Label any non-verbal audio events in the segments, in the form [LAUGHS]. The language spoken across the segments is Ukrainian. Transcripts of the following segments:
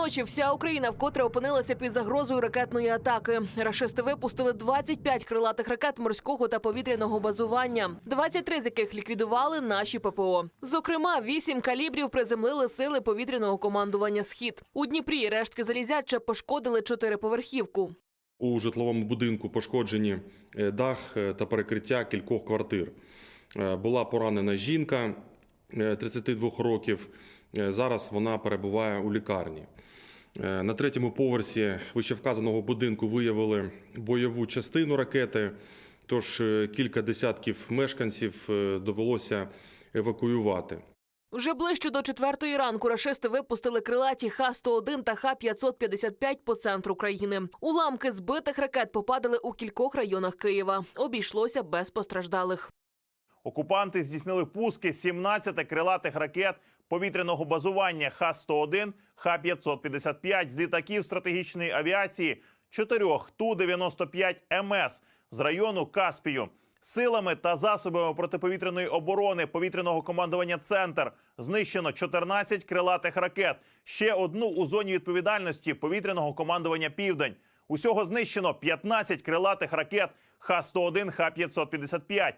ночі вся Україна вкотре опинилася під загрозою ракетної атаки. Рашисти випустили 25 крилатих ракет морського та повітряного базування, 23 з яких ліквідували наші ППО. Зокрема, 8 калібрів приземлили сили повітряного командування Схід. У Дніпрі рештки залізяча пошкодили чотириповерхівку. У житловому будинку пошкоджені е, дах е, та перекриття кількох квартир. Е, Була поранена жінка е, 32 років. Зараз вона перебуває у лікарні. Е, На третьому поверсі вищевказаного будинку виявили бойову частину ракети, тож е, кілька десятків мешканців е, довелося евакуювати. Вже ближче до четвертої ранку рашисти випустили крилаті Х-101 та Х-555 по центру країни. Уламки збитих ракет попадали у кількох районах Києва. Обійшлося без постраждалих. Окупанти здійснили пуски 17 крилатих ракет повітряного базування Х-101, Х-555 з літаків стратегічної авіації, чотирьох Ту-95 МС з району Каспію. Силами та засобами протиповітряної оборони повітряного командування Центр знищено 14 крилатих ракет, ще одну у зоні відповідальності повітряного командування Південь. Усього знищено 15 крилатих ракет Х-101, Х-555.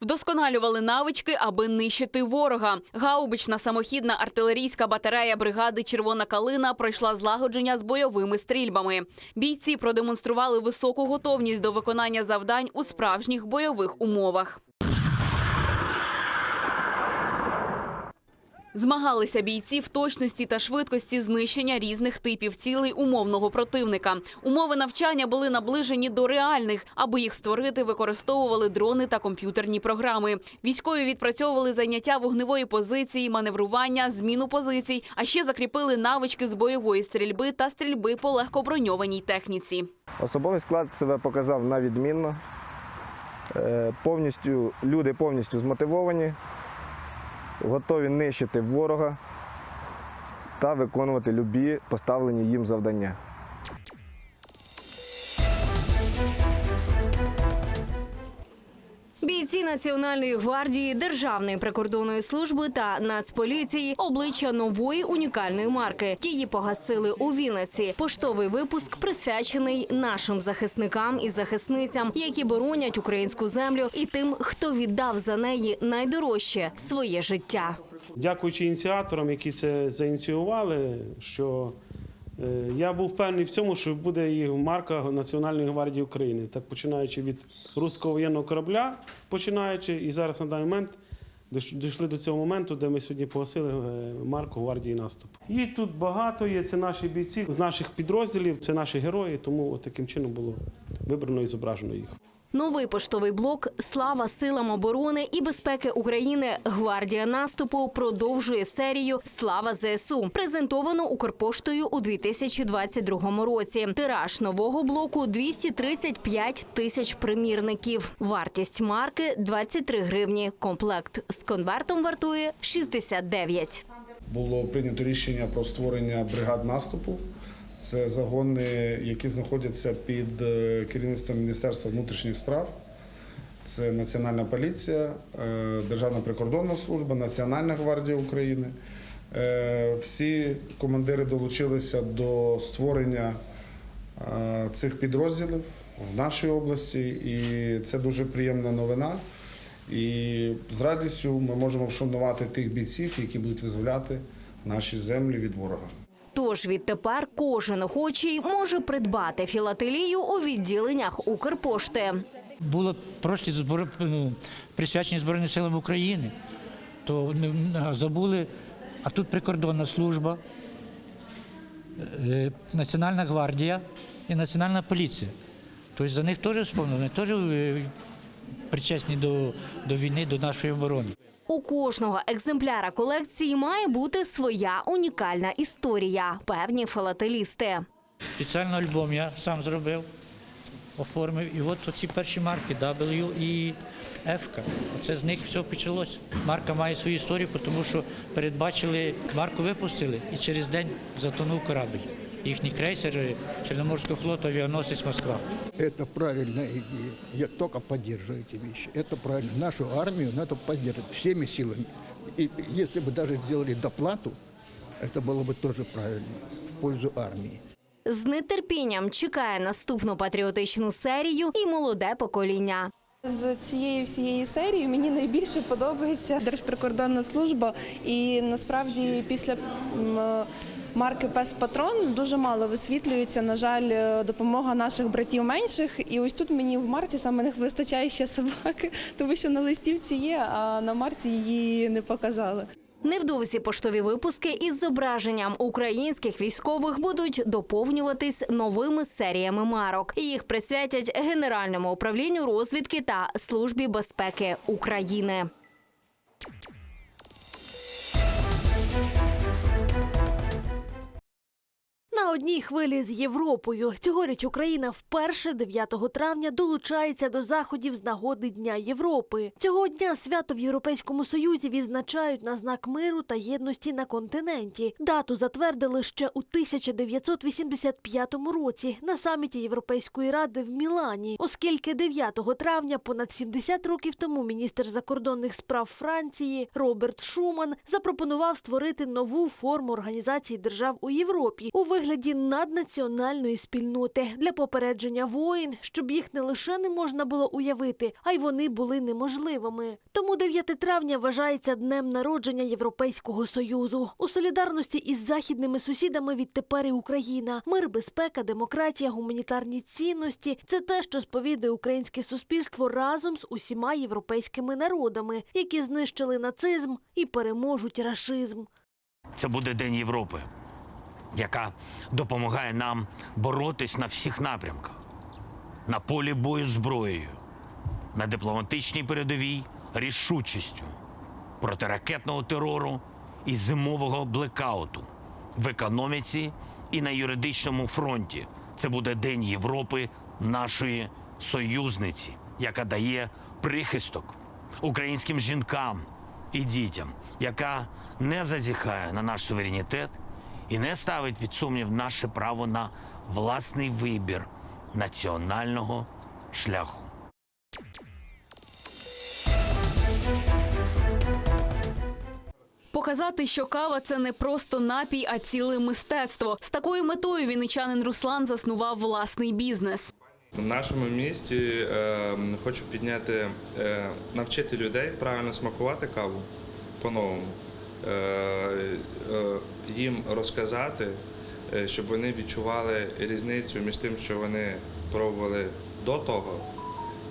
Вдосконалювали навички, аби нищити ворога. Гаубична самохідна артилерійська батарея бригади Червона калина пройшла злагодження з бойовими стрільбами. Бійці продемонстрували високу готовність до виконання завдань у справжніх бойових умовах. Змагалися бійці в точності та швидкості знищення різних типів цілей умовного противника. Умови навчання були наближені до реальних. Аби їх створити, використовували дрони та комп'ютерні програми. Військові відпрацьовували заняття вогневої позиції, маневрування, зміну позицій, а ще закріпили навички з бойової стрільби та стрільби по легкоброньованій техніці. Особовий склад себе показав на відмінно. Е, Повністю, люди повністю змотивовані, готові нищити ворога та виконувати любі поставлені їм завдання. Бійці Національної гвардії, Державної прикордонної служби та Нацполіції обличчя нової унікальної марки. Її погасили у Вінниці. Поштовий випуск присвячений нашим захисникам і захисницям, які боронять українську землю, і тим, хто віддав за неї найдорожче своє життя. Дякуючи ініціаторам, які це заініціювали, що я був впевнений в цьому, що буде і марка Національної гвардії України, так починаючи від руського воєнного корабля, починаючи, і зараз на даний момент дійшли до цього моменту, де ми сьогодні погасили е, марку гвардії наступу. Їх тут багато є. Це наші бійці з наших підрозділів, це наші герої. Тому от таким чином було вибрано і зображено їх. Новий поштовий блок Слава силам оборони і безпеки України. Гвардія наступу продовжує серію Слава ЗСУ, презентовано Укрпоштою у 2022 році. Тираж нового блоку 235 тисяч примірників. Вартість марки 23 гривні. Комплект з конвертом вартує 69. було прийнято рішення про створення бригад наступу. Це загони, які знаходяться під е, керівництвом Міністерства внутрішніх справ. Це Національна поліція, е, Державна прикордонна служба, Національна гвардія України. Е, Всі командири долучилися до створення цих підрозділів в нашій області, і це дуже приємна новина. І з радістю ми можемо вшанувати тих бійців, які будуть визволяти наші землі від ворога. Тож відтепер кожен охочий може придбати філателію у відділеннях Укрпошти. було прошлі збори ну, присвячені Збройним силам України, то не- забули, а тут прикордонна служба, е, Національна гвардія і Національна поліція. Тобто за них теж вони теж е, причесні до війни, до нашої оборони. У кожного екземпляра колекції має бути своя унікальна історія. Певні філателісти. Спеціально альбом я сам зробив, оформив. І от оці перші марки W і F. Оце з них все почалося. Марка має свою історію, тому що передбачили, марку випустили і через день затонув корабль Їхній крейсер е, Чорноморського флоту авіаносець Москва. Это правильная идея. Я только поддерживаю эти вещи. Это правильно. Нашу армию надо поддерживать всеми силами. И если бы даже сделали доплату, это было бы тоже правильно, в пользу армии. З нетерпінням чекає наступну патріотичну серію і молоде покоління. З цієї всієї серії мені найбільше подобається Держприкордонна служба. І насправді після м, марки Пес Патрон дуже мало висвітлюється. На жаль, е, допомога наших братів менших. І ось тут мені в марці саме не вистачає ще собаки, [LAUGHS] тому що на листівці є, а на марці її не показали. Невдовзі поштові випуски із зображенням українських військових будуть доповнюватись новими серіями марок. Їх присвятять Генеральному управлінню розвідки та службі безпеки України. На одній хвилі з Європою цьогоріч Україна вперше 9 травня долучається до заходів з нагоди Дня Європи. Цього дня свято в Європейському Союзі відзначають на знак миру та єдності на континенті. Дату затвердили ще у 1985 році на саміті Європейської ради в Мілані, оскільки 9 травня, понад 70 років тому, міністр закордонних справ Франції Роберт Шуман запропонував створити нову форму організації держав у Європі у вигляді наднаціональної спільноти для попередження воїн, щоб їх не лише не можна було уявити, а й вони були неможливими. Тому 9 травня вважається днем народження Європейського союзу. У солідарності із західними сусідами відтепер і Україна. Мир, безпека, демократія, гуманітарні цінності це те, що сповідує українське суспільство разом з усіма європейськими народами, які знищили нацизм і переможуть рашизм. Це буде День Європи, яка допомагає нам боротись на всіх напрямках: на полі бою зброєю, на дипломатичній передовій рішучістю, проти ракетного терору і зимового блекауту, в економіці і на юридичному фронті. Це буде День Європи, нашої союзниці, яка дає прихисток українським жінкам і дітям, яка не зазіхає на наш суверенітет і не ставить під сумнів наше право на власний вибір національного шляху. Показати, що кава це не просто напій, а ціле мистецтво. З такою метою вінничанин Руслан заснував власний бізнес. В нашому місті е, хочу підняти, е, навчити людей правильно смакувати каву по-новому, їм розказати, е, щоб вони відчували різницю між тим, що вони пробували до того,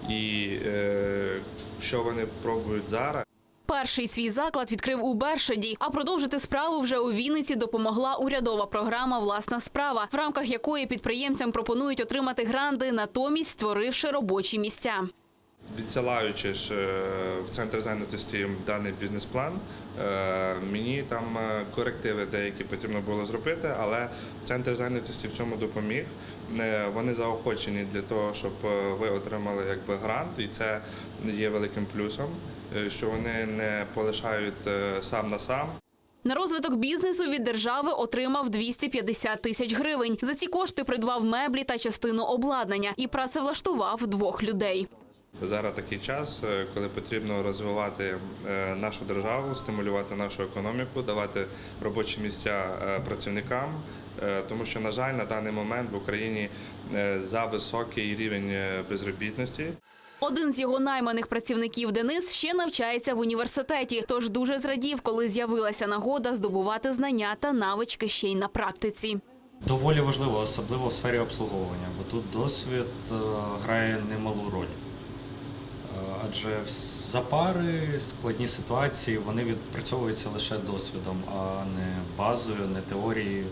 і е, що вони пробують зараз. Перший свій заклад відкрив у Бершаді, а продовжити справу вже у Вінниці допомогла урядова програма Власна справа, в рамках якої підприємцям пропонують отримати гранди, натомість створивши робочі місця. Відсилаючи ж е, в центр зайнятості даний бізнес-план, е, мені там е, корективи деякі потрібно було зробити, але центр зайнятості в цьому допоміг. Вони заохочені для того, щоб ви отримали якби грант, і це є великим плюсом, що вони не полишають сам на сам. На розвиток бізнесу від держави отримав 250 тисяч гривень. За ці кошти придбав меблі та частину обладнання і працевлаштував двох людей. Зараз такий час, е, коли потрібно розвивати е, нашу державу, стимулювати нашу економіку, давати робочі місця е, працівникам, тому що, на жаль, на даний момент в Україні за високий рівень безробітності. Один з його найманих працівників Денис ще навчається в університеті, тож дуже зрадів, коли з'явилася нагода здобувати знання та навички ще й на практиці. Доволі важливо, особливо в сфері обслуговування, бо тут досвід грає немалу роль. Адже запари, складні ситуації, вони відпрацьовуються лише досвідом, а не базою, не теорією.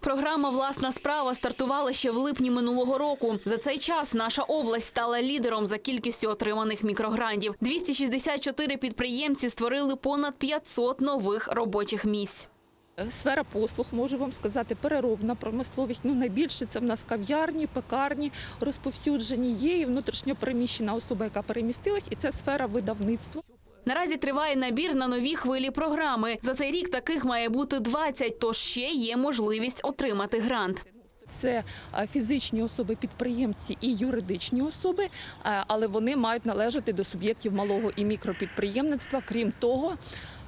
Програма Власна справа стартувала ще в липні минулого року. За цей час наша область стала лідером за кількістю отриманих мікрогрантів. 264 підприємці створили понад 500 нових робочих місць. Сфера послуг, можу вам сказати, переробна промисловість. Ну найбільше це в нас кав'ярні, пекарні розповсюджені. Є і внутрішньо переміщена особа, яка перемістилась, і це сфера видавництва. Наразі триває набір на нові хвилі програми. За цей рік таких має бути 20, тож ще є можливість отримати грант. Це фізичні особи, підприємці і юридичні особи, але вони мають належати до суб'єктів малого і мікропідприємництва. Крім того,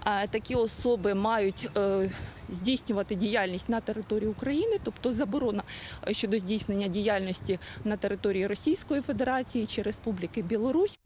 такі особи мають е, здійснювати діяльність на території України, тобто заборона е, щодо здійснення діяльності на території Російської Федерації чи Республіки Білорусь.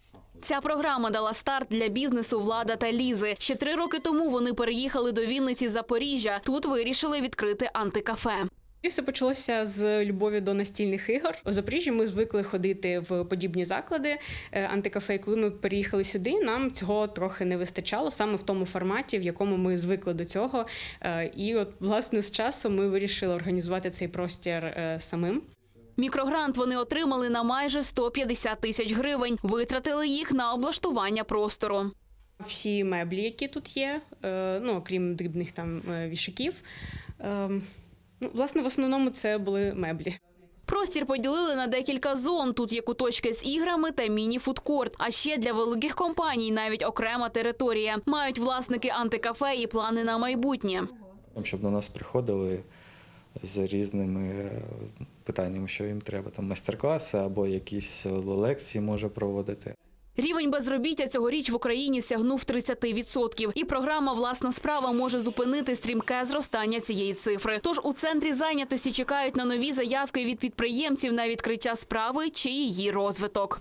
Ця програма дала старт для бізнесу влада та лізи. Ще три роки тому вони переїхали до Вінниці Запоріжжя. Тут вирішили відкрити антикафе. І все почалося з любові до настільних ігор. У Запоріжжі ми звикли ходити в подібні заклади е, антикафе. І коли ми переїхали сюди, нам цього трохи не вистачало саме в тому форматі, в якому ми звикли до цього. Е, І от власне з часом ми вирішили організувати цей простір е, самим. Мікрогрант вони отримали на майже 150 тисяч гривень. Витратили їх на облаштування простору. Всі меблі, які тут є, ну окрім дрібних там вішаків. Ну, власне, в основному це були меблі. Простір поділили на декілька зон. Тут є куточки з іграми та міні-фудкорт. А ще для великих компаній навіть окрема територія. Мають власники антикафе і плани на майбутнє. щоб до нас приходили з різними е, питаннями, що їм треба, там майстер-класи або якісь лекції може проводити. Рівень безробіття цьогоріч в Україні сягнув 30%. І програма Власна справа може зупинити стрімке зростання цієї цифри. Тож у центрі зайнятості чекають на нові заявки від підприємців на відкриття справи чи її розвиток.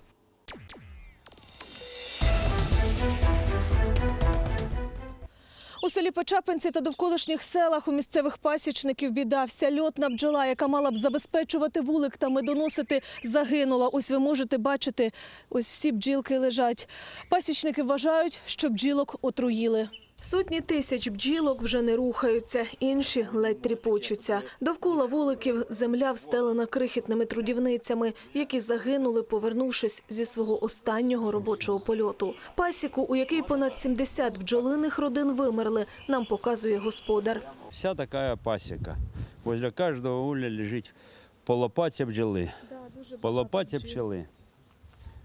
У селі Печапинці та довколишніх селах у місцевих пасічників біда. Вся льотна бджола, яка мала б забезпечувати вулик та медоносити, загинула. Ось ви можете бачити, ось всі бджілки лежать. Пасічники вважають, що бджілок отруїли. Сотні тисяч бджілок вже не рухаються, інші ледь тріпочуться. Довкола вуликів земля встелена крихітними трудівницями, які загинули, повернувшись зі свого останнього робочого польоту. Пасіку, у якій понад 70 бджолиних родин вимерли, нам показує господар. Вся такая пасека. Возле каждого уля лежит по лопате пчелы. по лопате пчелы.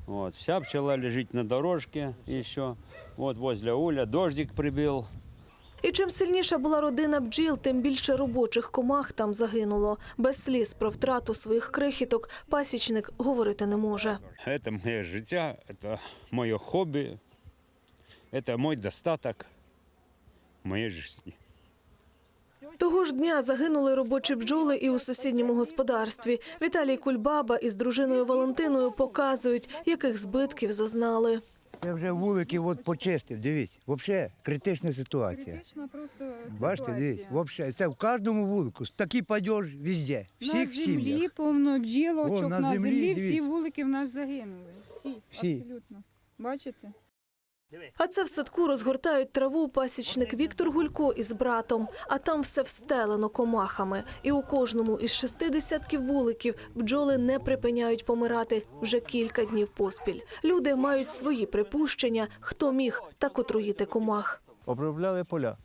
Вот. Вся пчела лежит на дорожке еще. Вот возле уля дождик прибил. І чим сильніша була родина бджіл, тим більше робочих комах там загинуло. Без сліз про втрату своїх крихіток пасічник говорити не може. Это моє життя, это моє хобі, это мой достаток моєї житті. Того ж дня загинули робочі бджоли і у сусідньому господарстві. Віталій Кульбаба із дружиною Валентиною показують, яких збитків зазнали. Я вже вулики от почистив, дивіться. Взагалі критична ситуація. Критична просто Бачите, дивіться, взагалі. Це в кожному вулику. Такий падеж везде. На Всіх в землі сім'ях. повно бджілочок, О, на на, землі, землі, всі дивіться. вулики в нас загинули. Всі, Всі. абсолютно. Бачите? А це в садку розгортають траву пасічник Віктор Гулько із братом. А там все встелено комахами. І у кожному із шести десятків вуликів бджоли не припиняють помирати вже кілька днів поспіль. Люди мають свої припущення, хто міг так отруїти комах. обробляли поля.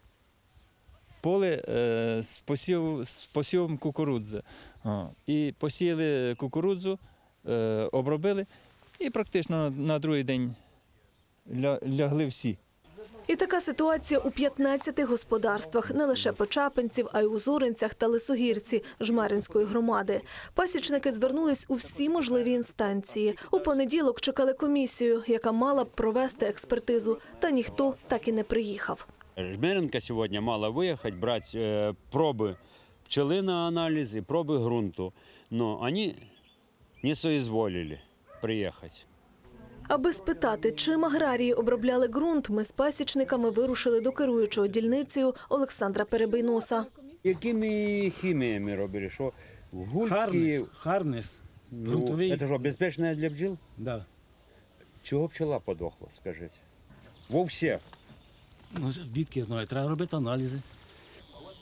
Поле е, з, посів, з посівом кукурудзи. І посіяли кукурудзу, е, обробили, і практично на другий день ля, лягли всі. І така ситуація у 15 господарствах, не лише Почапинців, а й у Зоринцях та Лисогірці Жмеринської громади. Пасічники звернулись у всі можливі інстанції. У понеділок чекали комісію, яка мала б провести експертизу, та ніхто так і не приїхав. Жмеренко сьогодні мала виїхати, брати е, проби пчели на аналіз і проби ґрунту. Но вони не соизволили приїхати. Аби спитати, чим аграрії обробляли ґрунт, ми з пасічниками вирушили до керуючого дільницею Олександра Перебийноса. Якими хіміями робили? Що гульки? Харнес, харнес, Ну. Це що, безпечно для бджіл? Да. Чого пчела подохла, скажіть? Во всіх. Ну, звідки я знаю, треба робити аналізи.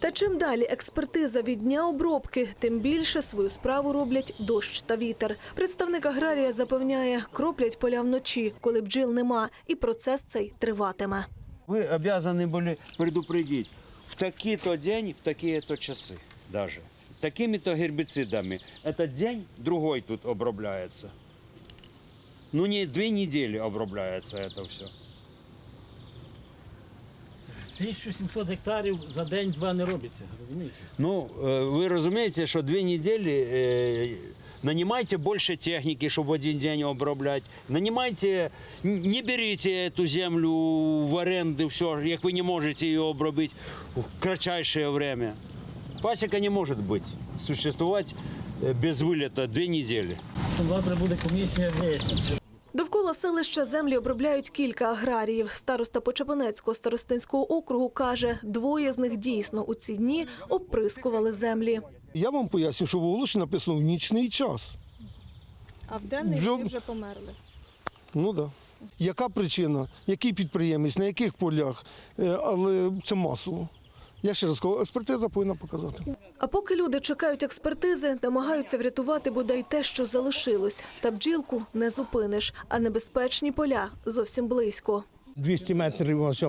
Та чим далі експертиза від дня обробки, тим більше свою справу роблять дощ та вітер. Представник аграрія запевняє, кроплять поля вночі, коли бджіл нема, і процес цей триватиме. Ви обязаны були предупредить в такий-то день, в такі-то часи даже. Такими-то гербицидами. Этот день другой тут обробляется. Ну, не две недели обробляется это все. 1700 гектарів за день-два не робиться, розумієте? Ну, е, ви розумієте, що дві неділі е, Нанимайте больше техники, чтобы в один день оброблять. Нанимайте, не берите эту землю в аренду, все, як ви не можете її обробити в кратчайшее время. Пасека не може бути, существувати е, без вилета дві недели. Завтра буде комісія виясниться. Довкола селища землі обробляють кілька аграріїв. Староста Почепанецького старостинського округу каже, двоє з них дійсно у ці дні оприскували землі. Я вам поясню, що в оголошенні написано в нічний час. А в денний Вже- вони вже померли. Ну так. Да. Яка причина, який підприємець, на яких полях, Е, але це масово. Я ще раз кажу, експертиза повинна показати. А поки люди чекають експертизи, намагаються врятувати бодай те, що залишилось. Та бджілку не зупиниш, а небезпечні поля зовсім близько. 200 метрів ось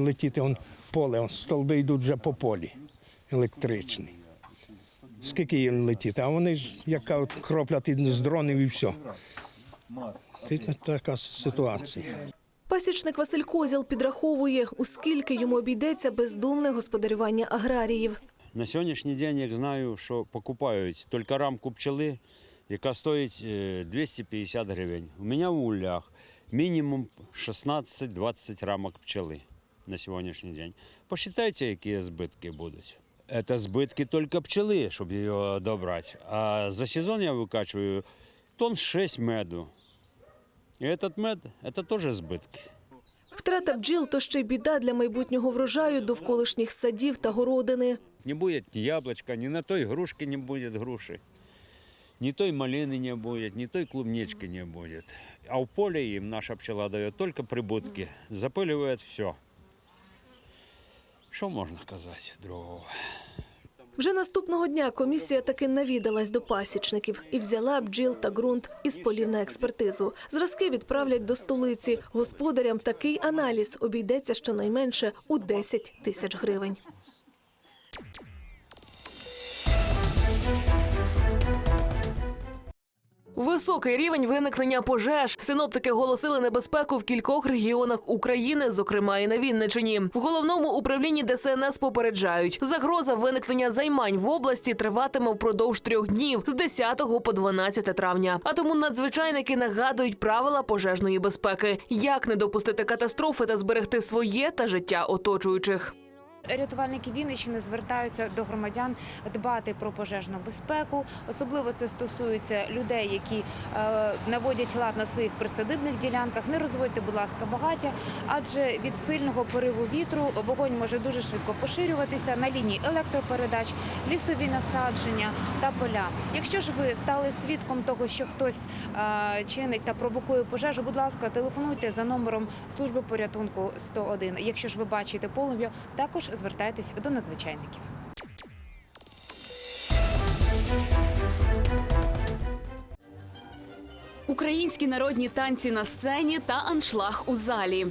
летіти, он поле, он столби йдуть вже по полі електричні. Скільки їм летіти? А вони ж як кажуть, кроплять з дронів і все. Це така ситуація. Пасічник Василь Козіл підраховує, у скільки йому обійдеться бездумне господарювання аграріїв. На сьогоднішній день, як знаю, що покупають тільки рамку пчели, яка стоїть е, 250 гривень. У мене в улях мінімум 16-20 рамок пчели на сьогоднішній день. Посчитайте, які збитки будуть. Це збитки тільки пчели, щоб її добрати. А за сезон я викачую тонн 6 меду. І этот мед – це теж збитки. Втрата бджіл то ще й біда для майбутнього врожаю довколишніх садів та городини. Не будет ни яблочка, ни на той грушки не будет груши. Ни той малины не будет, ни той клубнички не будет. А в поле им наша пчела дает только прибутки. Запыливает все. Що можна казати другого? Вже наступного дня комісія таки навідалась до пасічників і взяла бджіл та ґрунт із полів на експертизу. Зразки відправлять до столиці. Господарям такий аналіз обійдеться щонайменше у 10 тисяч гривень. Високий рівень виникнення пожеж. Синоптики оголосили небезпеку в кількох регіонах України, зокрема і на Вінничині. В головному управлінні ДСНС попереджають, загроза виникнення займань в області триватиме впродовж трьох днів з 10 по 12 травня. А тому надзвичайники нагадують правила пожежної безпеки, як не допустити катастрофи та зберегти своє та життя оточуючих. Рятувальники Вінниччини звертаються до громадян дбати про пожежну безпеку. Особливо це стосується людей, які е, наводять лад на своїх присадибних ділянках. Не розводьте, будь ласка, багаття, адже від сильного пориву вітру вогонь може дуже швидко поширюватися на лінії електропередач, лісові насадження та поля. Якщо ж ви стали свідком того, що хтось е, чинить та провокує пожежу, будь ласка, телефонуйте за номером служби порятунку 101. Якщо ж ви бачите полум'я, також звертайтесь до надзвичайників. Українські народні танці на сцені та аншлаг у залі.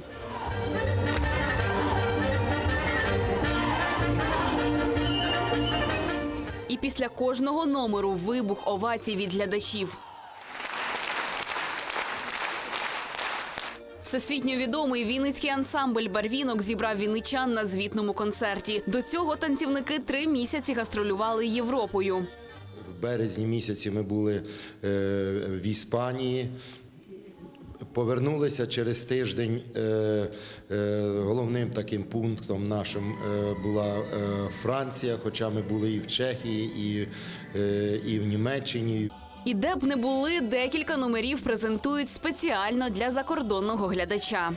І після кожного номеру вибух овацій від глядачів. Всесвітньо відомий вінницький ансамбль Барвінок зібрав вінничан на звітному концерті. До цього танцівники три місяці гастролювали Європою. В березні місяці ми були е, в Іспанії. Повернулися через тиждень. е, е, Головним таким пунктом нашим була Франція, хоча ми були і в Чехії, і, і в Німеччині. І де б не були, декілька номерів презентують спеціально для закордонного глядача.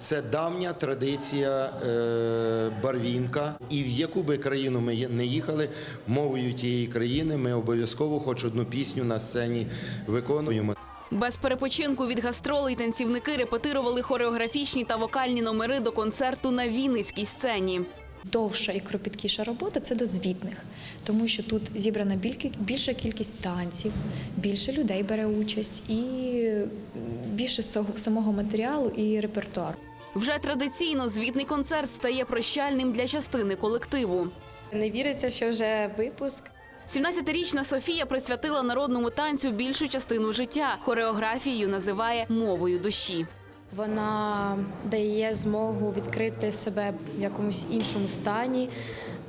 Це давня традиція е, барвінка. І в яку би країну ми не їхали, мовою тієї країни ми обов'язково хоч одну пісню на сцені виконуємо. Без перепочинку від гастролей танцівники репетирували хореографічні та вокальні номери до концерту на Вінницькій сцені. Довша і кропіткіша робота це до звітних, тому що тут зібрана більша кількість танців, більше людей бере участь і більше самого матеріалу і репертуару. Вже традиційно звітний концерт стає прощальним для частини колективу. Не віриться, що вже випуск. 17-річна Софія присвятила народному танцю більшу частину життя. Хореографією називає мовою душі. Вона дає змогу відкрити себе в якомусь іншому стані.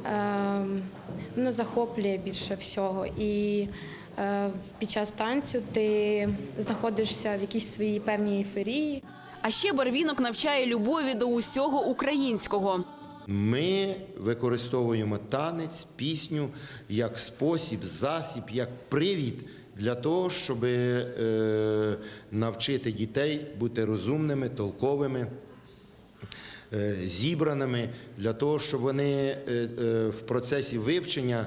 Ем, Вона захоплює більше всього. І е, під час танцю ти знаходишся в якійсь своїй певній ейфорії. А ще барвінок навчає любові до усього українського. Ми використовуємо танець, пісню як спосіб, засіб, як привід для того, щоб е, навчити дітей бути розумними, толковими. е, Зібраними для того, щоб вони е, в процесі вивчення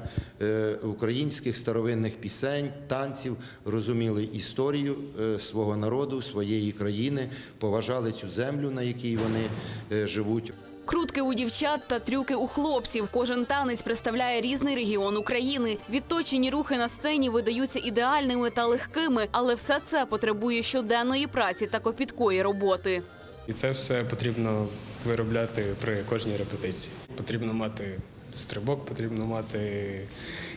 українських старовинних пісень, танців розуміли історію свого народу, своєї країни, поважали цю землю, на якій вони живуть. Крутки у дівчат та трюки у хлопців. Кожен танець представляє різний регіон України. Відточені рухи на сцені видаються ідеальними та легкими, але все це потребує щоденної праці та копіткої роботи. І це все потрібно виробляти при кожній репетиції. Потрібно мати стрибок, потрібно мати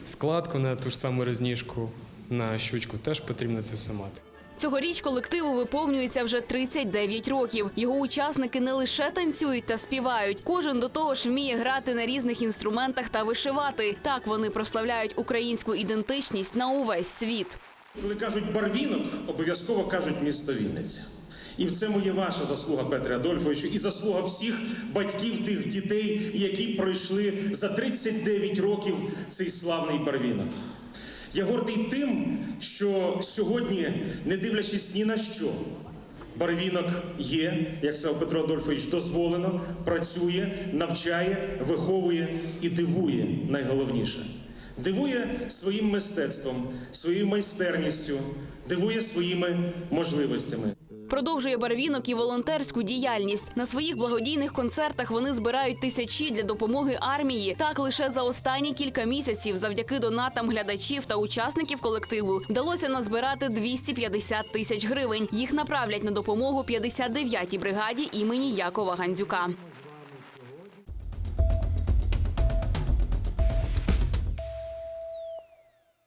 складку на ту ж саму розніжку, на щучку теж потрібно це все мати. Цьогоріч колективу виповнюється вже 39 років. Його учасники не лише танцюють та співають. Кожен до того ж вміє грати на різних інструментах та вишивати. Так вони прославляють українську ідентичність на увесь світ. Коли кажуть барвінок, обов'язково кажуть місто Вінниця. І в цьому є ваша заслуга, Петре Адольфовичу, і заслуга всіх батьків тих дітей, які пройшли за 39 років цей славний барвінок. Я гордий тим, що сьогодні, не дивлячись ні на що, барвінок є, як сказав Петро Адольфович, дозволено, працює, навчає, виховує і дивує найголовніше. Дивує своїм мистецтвом, своєю майстерністю, дивує своїми можливостями. Продовжує барвінок і волонтерську діяльність. На своїх благодійних концертах вони збирають тисячі для допомоги армії. Так лише за останні кілька місяців, завдяки донатам глядачів та учасників колективу, вдалося назбирати 250 тисяч гривень. Їх направлять на допомогу 59-й бригаді імені Якова Гандзюка.